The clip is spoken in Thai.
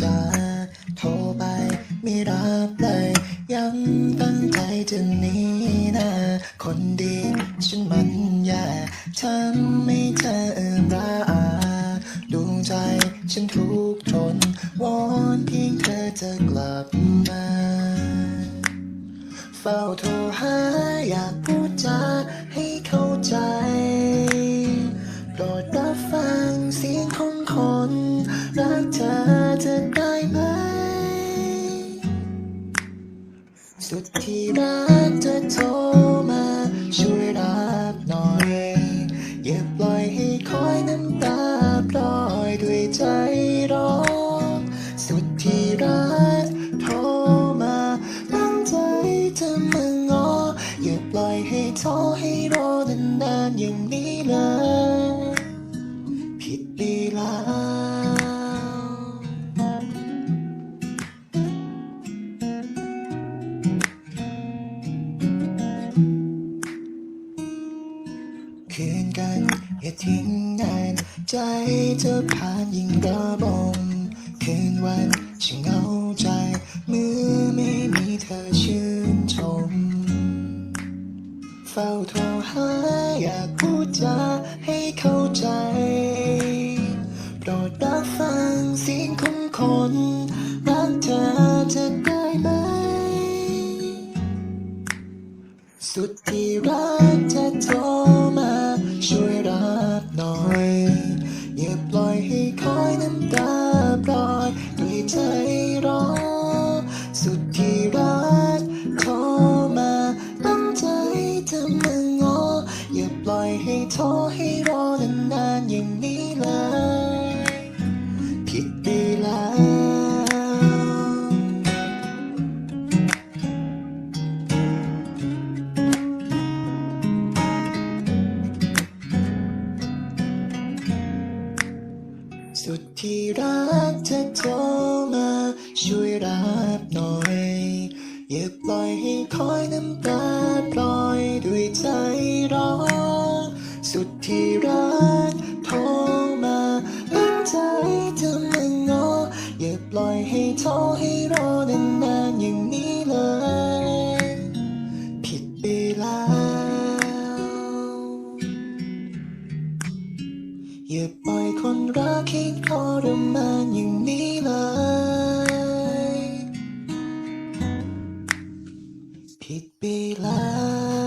จาโทรไปไม่รับเลย ยังตั้งใจจะหนีนะคนดีฉันมันแย่ทำให้เธอเอิมระอาดวงใจฉันทุกทนวอนเพียงเธอจะกลับมาเฝ้าโทรหาอยากพูดจาให้เข้าใจ สุดที่รักจะโทรมาช่วยรับหน่อย อย่าปล่อยให้คอยน้ำตาปล่อยด้วยใจร้อนสุดที่รักโทรมาตั้งใจจะมางออย่าปล่อยให้ท้อให้รอ คืนกัน อย่าทิ้งนานใจเธอผ่านยิ่งระบมคืนวันฉันเหงาใจเมื่อไม่มีเธอชื่นชม เฝ้าโทรหาอยากพูดจาให้เข้าใจโปรดรับฟังเสียงของคนรักเธอจะได้ไหม สุดที่รัก ล่อให้ท้อให้รอนานๆอย่างนี้เลยผิดไปแล้ว สุดที่รักจะโทรมาช่วยรับหน่อย อย่าปล่อยให้คอยน้ำตาปล่อยด้วยใจร้อน ล่อยให้ท้อให้รอนานๆอย่างนี้เลย ผิดไปแล้ว อย่าปล่อยคนรักให้ทรมานอย่างนี้เลย ผิดไปแล้ว